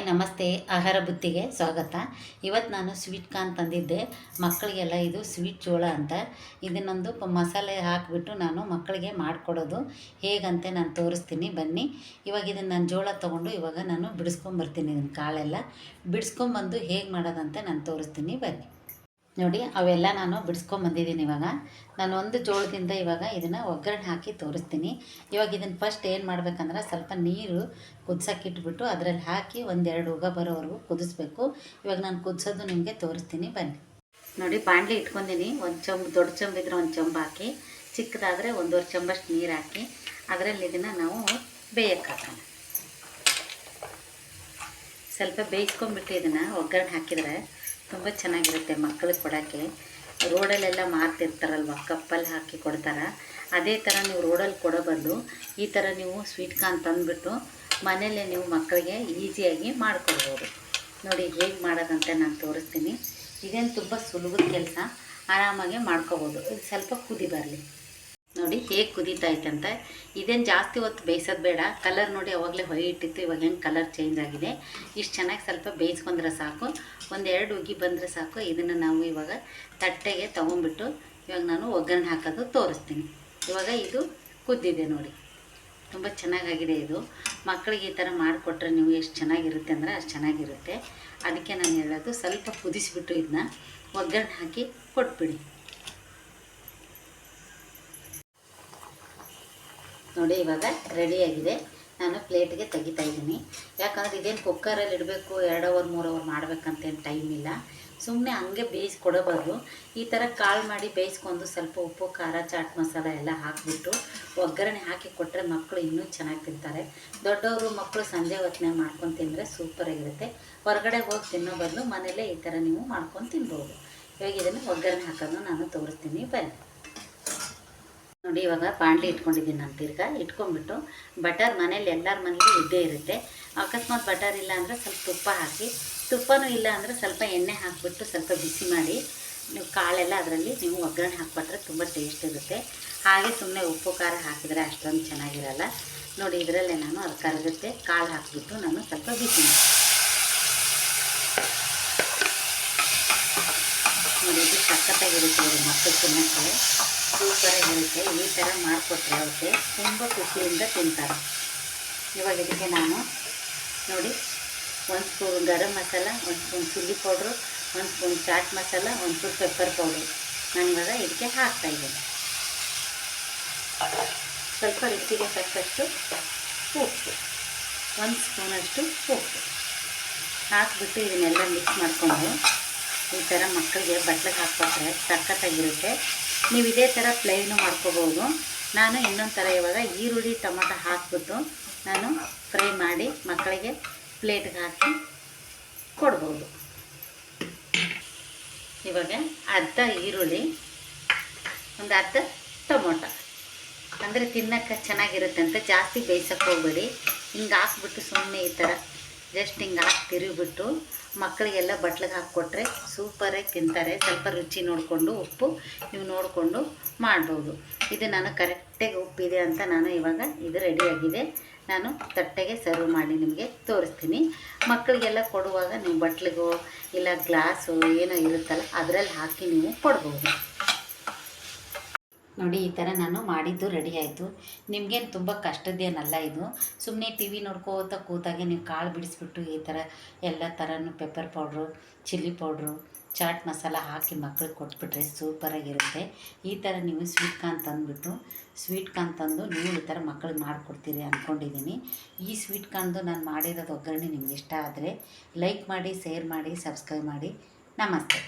Hi, ನಮಸ್ತೆ. ಆಹಾರ ಬುತ್ತಿಗೆ ಸ್ವಾಗತ. ಇವತ್ತು ನಾನು ಸ್ವೀಟ್ ಕಾನ್ ತಂದಿದ್ದೆ. ಮಕ್ಕಳಿಗೆಲ್ಲ ಇದು ಸ್ವೀಟ್ ಜೋಳ ಅಂತ. ಇದನ್ನೊಂದು ಮಸಾಲೆ ಹಾಕಿಬಿಟ್ಟು ನಾನು ಮಕ್ಕಳಿಗೆ ಮಾಡಿಕೊಡೋದು. ಹೇಗಂತೆ ನಾನು ತೋರಿಸ್ತೀನಿ, ಬನ್ನಿ. ಇವಾಗ ಇದನ್ನು ನಾನು ಜೋಳ ತೊಗೊಂಡು ಇವಾಗ ನಾನು ಬಿಡಿಸ್ಕೊಂಬರ್ತೀನಿ ಇದನ್ನು ಕಾಳೆಲ್ಲ. ಬಿಡಿಸ್ಕೊಂಬಂದು ಹೇಗೆ ಮಾಡೋದಂತ ನಾನು ತೋರಿಸ್ತೀನಿ, ಬನ್ನಿ. ನೋಡಿ, ಅವೆಲ್ಲ ನಾನು ಬಿಡಿಸ್ಕೊಂಬಂದಿದ್ದೀನಿ ಇವಾಗ. ನಾನು ಒಂದು ಜೋಳದಿಂದ ಇವಾಗ ಇದನ್ನು ಒಗ್ಗರಣೆ ಹಾಕಿ ತೋರಿಸ್ತೀನಿ. ಇವಾಗ ಇದನ್ನು ಫಸ್ಟ್ ಏನು ಮಾಡ್ಬೇಕಂದ್ರೆ ಸ್ವಲ್ಪ ನೀರು ಕುದಿಸೋಕ್ಕಿಟ್ಬಿಟ್ಟು ಅದರಲ್ಲಿ ಹಾಕಿ ಒಂದೆರಡು ಉಗ ಬರೋವರೆಗೂ ಕುದಿಸ್ಬೇಕು. ಇವಾಗ ನಾನು ಕುದಿಸೋದು ನಿಮಗೆ ತೋರಿಸ್ತೀನಿ, ಬನ್ನಿ. ನೋಡಿ, ಬಾಣಲಿ ಇಟ್ಕೊಂಡಿನಿ. ಒಂದು ಚೊಂಬು ದೊಡ್ಡ ಚಂಬಿದ್ರೆ ಒಂದು ಚೊಂಬು ಹಾಕಿ, ಚಿಕ್ಕದಾದರೆ ಒಂದೂವರೆ ಚಂಬಷ್ಟು ನೀರು ಹಾಕಿ, ಅದರಲ್ಲಿ ಇದನ್ನು ನಾವು ಬೇಯಕ್ಕೆ ಹಾಕೋಣ. ಸ್ವಲ್ಪ ಬೇಯಿಸ್ಕೊಂಡ್ಬಿಟ್ಟು ಇದನ್ನು ಒಗ್ಗರಣೆ ಹಾಕಿದರೆ ತುಂಬ ಚೆನ್ನಾಗಿರುತ್ತೆ ಮಕ್ಕಳಿಗೆ ಕೊಡೋಕ್ಕೆ. ರೋಡಲ್ಲೆಲ್ಲ ಮಾರ್ತಿರ್ತಾರಲ್ವ, ಕಪ್ಪಲ್ಲಿ ಹಾಕಿ ಕೊಡ್ತಾರೆ. ಅದೇ ಥರ ನೀವು ರೋಡಲ್ಲಿ ಕೊಡೋ ಬದಲು ಈ ಥರ ನೀವು ಸ್ವೀಟ್ ಕಾರ್ನ್ ತಂದುಬಿಟ್ಟು ಮನೆಯಲ್ಲೇ ನೀವು ಮಕ್ಕಳಿಗೆ ಈಸಿಯಾಗಿ ಮಾಡಿಕೊಡ್ಬೋದು. ನೋಡಿ ಹೇಗೆ ಮಾಡೋದಂತ ನಾನು ತೋರಿಸ್ತೀನಿ. ಇದೇನು ತುಂಬ ಸುಲಭದ ಕೆಲಸ. ಆರಾಮಾಗಿ ಮಾಡ್ಕೋಬೋದು. ಸ್ವಲ್ಪ ಕುದಿ ಬರಲಿ. ನೋಡಿ ಹೇಗೆ ಕುದೀತಾ ಅಂತ. ಇದೇನು ಜಾಸ್ತಿ ಹೊತ್ತು ಬೇಯಿಸೋದು ಬೇಡ. ಕಲರ್ ನೋಡಿ ಅವಾಗಲೇ ಹೊಯ್ಯಿಟ್ಟಿತ್ತು ಇವಾಗ ಹೆಂಗೆ ಕಲರ್ ಚೇಂಜ್ ಆಗಿದೆ. ಇಷ್ಟು ಚೆನ್ನಾಗಿ ಸ್ವಲ್ಪ ಬೇಯಿಸ್ಕೊಂಡ್ರೆ ಸಾಕು. ಒಂದೆರಡು ಉಗಿ ಬಂದರೆ ಸಾಕು. ಇದನ್ನು ನಾವು ಇವಾಗ ತಟ್ಟೆಗೆ ತೊಗೊಂಬಿಟ್ಟು ಇವಾಗ ನಾನು ಒಗ್ಗರಣೆ ಹಾಕೋದು ತೋರಿಸ್ತೀನಿ. ಇವಾಗ ಇದು ಕುದ್ದಿದೆ ನೋಡಿ. ತುಂಬ ಚೆನ್ನಾಗಾಗಿದೆ ಇದು. ಮಕ್ಕಳಿಗೆ ಈ ಥರ ಮಾಡಿಕೊಟ್ರೆ ನೀವು ಎಷ್ಟು ಚೆನ್ನಾಗಿರುತ್ತೆ ಅಂದರೆ ಅಷ್ಟು ಚೆನ್ನಾಗಿರುತ್ತೆ. ಅದಕ್ಕೆ ನಾನು ಹೇಳೋದು ಸ್ವಲ್ಪ ಕುದಿಸಿಬಿಟ್ಟು ಇದನ್ನ ಒಗ್ಗರಣೆ ಹಾಕಿ ಕೊಟ್ಬಿಡಿ. ನೋಡಿ, ಇವಾಗ ರೆಡಿಯಾಗಿದೆ ನಾನು ಪ್ಲೇಟ್ಗೆ ತೆಗಿತಾ ಇದ್ದೀನಿ. ಯಾಕಂದರೆ ಇದೇನು ಕುಕ್ಕರಲ್ಲಿ ಇಡಬೇಕು, ಎರಡು ಅವರ್ ಮೂರು ಅವರ್ ಮಾಡಬೇಕಂತೇನು ಟೈಮ್ ಇಲ್ಲ. ಸುಮ್ಮನೆ ಹಂಗೆ ಬೇಯಿಸ್ಕೊಡಬಾರ್ದು ಈ ಥರ ಕಾಳು ಮಾಡಿ ಬೇಯಿಸ್ಕೊಂಡು ಸ್ವಲ್ಪ ಉಪ್ಪು, ಖಾರ, ಚಾಟ್ ಮಸಾಲ ಎಲ್ಲ ಹಾಕಿಬಿಟ್ಟು ಒಗ್ಗರಣೆ ಹಾಕಿ ಕೊಟ್ಟರೆ ಮಕ್ಕಳು ಇನ್ನೂ ಚೆನ್ನಾಗಿ ತಿಂತಾರೆ. ದೊಡ್ಡವರು ಮಕ್ಕಳು ಸಂಜೆ ಹೊತ್ತಿನಾಗ ಮಾಡ್ಕೊಂಡು ತಿಂದರೆ ಸೂಪರಾಗಿರುತ್ತೆ ಹೊರಗಡೆ ಹೋಗಿ ತಿನ್ನೋ ಬದಲು ಮನೇಲೇ ಈ ಥರ ನೀವು ಮಾಡ್ಕೊಂಡು ತಿನ್ಬೋದು. ಇವಾಗ ಇದನ್ನು ಒಗ್ಗರಣೆ ಹಾಕೋದು ನಾನು ತೋರಿಸ್ತೀನಿ. ಬನ್ನಿ. ನೋಡಿ, ಇವಾಗ ಬಾಣಲಿ ಇಟ್ಕೊಂಡಿದ್ದೀನಿ ನಾನು ತಿರ್ಗಾ. ಇಟ್ಕೊಂಡ್ಬಿಟ್ಟು ಬಟರ್ ಮನೇಲಿ ಎಲ್ಲರ ಮನೇಲಿ ಇದ್ದೇ ಇರುತ್ತೆ. ಅಕಸ್ಮಾತ್ ಬಟರ್ ಇಲ್ಲ ಅಂದರೆ ಸ್ವಲ್ಪ ತುಪ್ಪ ಹಾಕಿ, ತುಪ್ಪನೂ ಇಲ್ಲ ಅಂದರೆ ಸ್ವಲ್ಪ ಎಣ್ಣೆ ಹಾಕಿಬಿಟ್ಟು ಸ್ವಲ್ಪ ಬಿಸಿ ಮಾಡಿ, ನೀವು ಕಾಳೆಲ್ಲ ಅದರಲ್ಲಿ ನೀವು ಒಗ್ಗರಣೆ ಹಾಕ್ಬಿಟ್ರೆ ತುಂಬ ಟೇಸ್ಟ್ ಇರುತ್ತೆ. ಹಾಗೆ ಸುಮ್ಮನೆ ಉಪ್ಪು, ಖಾರ ಹಾಕಿದರೆ ಅಷ್ಟೊಂದು ಚೆನ್ನಾಗಿರಲ್ಲ. ನೋಡಿ, ಇದರಲ್ಲೇ ನಾನು ಅದು ಕರಗುತ್ತೆ ಕಾಳು ಹಾಕಿಬಿಟ್ಟು ನಾನು ಸ್ವಲ್ಪ ಬಿಸಿ ನೋಡಿ, ಇದು ಸಕ್ಕತ್ತಾಗಿರುತ್ತೆ ಮಕ್ಕಳು ತಿನ್ನಕ್ಕೆ. ಸೂಪರಾಗಿರುತ್ತೆ ಈ ಥರ ಮಾಡಿಕೊಟ್ರೆ ಅವಕ್ಕೆ ತುಂಬ ಖುಷಿಯಿಂದ ತಿಂತಾರೆ. ಇವಾಗ ಇದಕ್ಕೆ ನಾನು ನೋಡಿ ಒಂದು ಸ್ಪೂನ್ ಗರಂ ಮಸಾಲ, ಒಂದು ಸ್ಪೂನ್ ಚಿಲ್ಲಿ ಪೌಡ್ರು, ಒಂದು ಸ್ಪೂನ್ ಚಾಟ್ ಮಸಾಲ, ಒಂದು ಸ್ಪೂನ್ ಪೆಪ್ಪರ್ ಪೌಡ್ರು. ನಾನು ಇವಾಗ ಇದಕ್ಕೆ ಹಾಕ್ತಾಯಿದ್ದೀನಿ ಸ್ವಲ್ಪ ರುಚಿಗೆ ತಕ್ಕಷ್ಟು ಉಪ್ಪು, ಒಂದು ಸ್ಪೂನಷ್ಟು ಉಪ್ಪು. ಹಾಕಿಬಿಟ್ಟು ಇದನ್ನೆಲ್ಲ ಮಿಕ್ಸ್ ಮಾಡಿಕೊಂಡು ಈ ಥರ ಮಕ್ಕಳಿಗೆ ಬಟ್ಲಿಗೆ ಹಾಕ್ಕೊಟ್ರೆ ಸಖತ್ತಾಗಿರುತ್ತೆ. ನೀವು ಇದೇ ಥರ ಪ್ಲೈನು ಮಾಡ್ಕೋಬೋದು ನಾನು ಇನ್ನೊಂದು ಥರ ಇವಾಗ ಈರುಳ್ಳಿ, ಟೊಮೊಟೊ ಹಾಕಿಬಿಟ್ಟು ನಾನು ಫ್ರೈ ಮಾಡಿ ಮಕ್ಕಳಿಗೆ ಪ್ಲೇಟ್ಗೆ ಹಾಕಿ ಕೊಡ್ಬೋದು. ಇವಾಗ ಅರ್ಧ ಈರುಳ್ಳಿ, ಒಂದು ಅರ್ಧ ಟೊಮೊಟೊ. ಅಂದರೆ ತಿನ್ನಕ್ಕೆ ಚೆನ್ನಾಗಿರುತ್ತೆ ಅಂತ ಜಾಸ್ತಿ ಬೇಯಿಸೋಕೆ ಹೋಗ್ಬೇಡಿ. ಹಿಂಗೆ ಹಾಕ್ಬಿಟ್ಟು ಸುಮ್ಮನೆ ಈ ಥರ ಜಸ್ಟ್ ಹಿಂಗೆ ಹಾಕಿ ತಿರುಗಿಬಿಟ್ಟು ಮಕ್ಕಳಿಗೆಲ್ಲ ಬಟ್ಲಿಗೆ ಹಾಕ್ಕೊಟ್ರೆ ಸೂಪರಾಗಿ ತಿಂತಾರೆ. ಸ್ವಲ್ಪ ರುಚಿ ನೋಡಿಕೊಂಡು ಉಪ್ಪು ನೀವು ನೋಡಿಕೊಂಡು ಮಾಡ್ಬೋದು. ಇದು ನಾನು ಕರೆಕ್ಟಾಗಿ ಉಪ್ಪಿದೆ ಅಂತ ನಾನು ಇವಾಗ ಇದು ರೆಡಿಯಾಗಿದೆ ನಾನು ತಟ್ಟೆಗೆ ಸರ್ವ್ ಮಾಡಿ ನಿಮಗೆ ತೋರಿಸ್ತೀನಿ. ಮಕ್ಕಳಿಗೆಲ್ಲ ಕೊಡುವಾಗ ನೀವು ಬಟ್ಲಿಗೋ ಇಲ್ಲ ಗ್ಲಾಸು ಏನೋ ಇರುತ್ತಲ್ಲ, ಅದರಲ್ಲಿ ಹಾಕಿ ನೀವು ಕೊಡ್ಬೋದು. ನೋಡಿ, ಈ ಥರ ನಾನು ಮಾಡಿದ್ದು ರೆಡಿ ಆಯಿತು. ನಿಮಗೇನು ತುಂಬ ಕಷ್ಟದ್ದೇನಲ್ಲ ಇದು. ಸುಮ್ಮನೆ ಟಿ ವಿ ನೋಡ್ಕೋತ ಕೂತಾಗೆ ನೀವು ಕಾಳು ಬಿಡಿಸ್ಬಿಟ್ಟು ಈ ಥರ ಎಲ್ಲ ಥರನೂ pepper powder chilli powder chaat masala ಹಾಕಿ ಮಕ್ಳಿಗೆ ಕೊಟ್ಬಿಟ್ರೆ ಸೂಪರಾಗಿರುತ್ತೆ. ಈ ಥರ ನೀವು ಸ್ವೀಟ್ ಕಾರ್ನ್ ತಂದುಬಿಟ್ಟು ಸ್ವೀಟ್ ಕಾರ್ನ್ ತಂದು ನೀವು ಈ ಥರ ಮಕ್ಳಿಗೆ ಮಾಡಿಕೊಡ್ತೀರಿ ಅಂದ್ಕೊಂಡಿದ್ದೀನಿ ಈ ಸ್ವೀಟ್ ಕಾರ್ನ್ದು ನಾನು ಮಾಡಿರೋದು ಒಗ್ಗರಣೆ ನಿಮ್ಗೆ ಇಷ್ಟ ಆದರೆ ಲೈಕ್ ಮಾಡಿ ಶೇರ್ ಮಾಡಿ ಸಬ್ಸ್ಕ್ರೈಬ್ ಮಾಡಿ. ನಮಸ್ತೆ.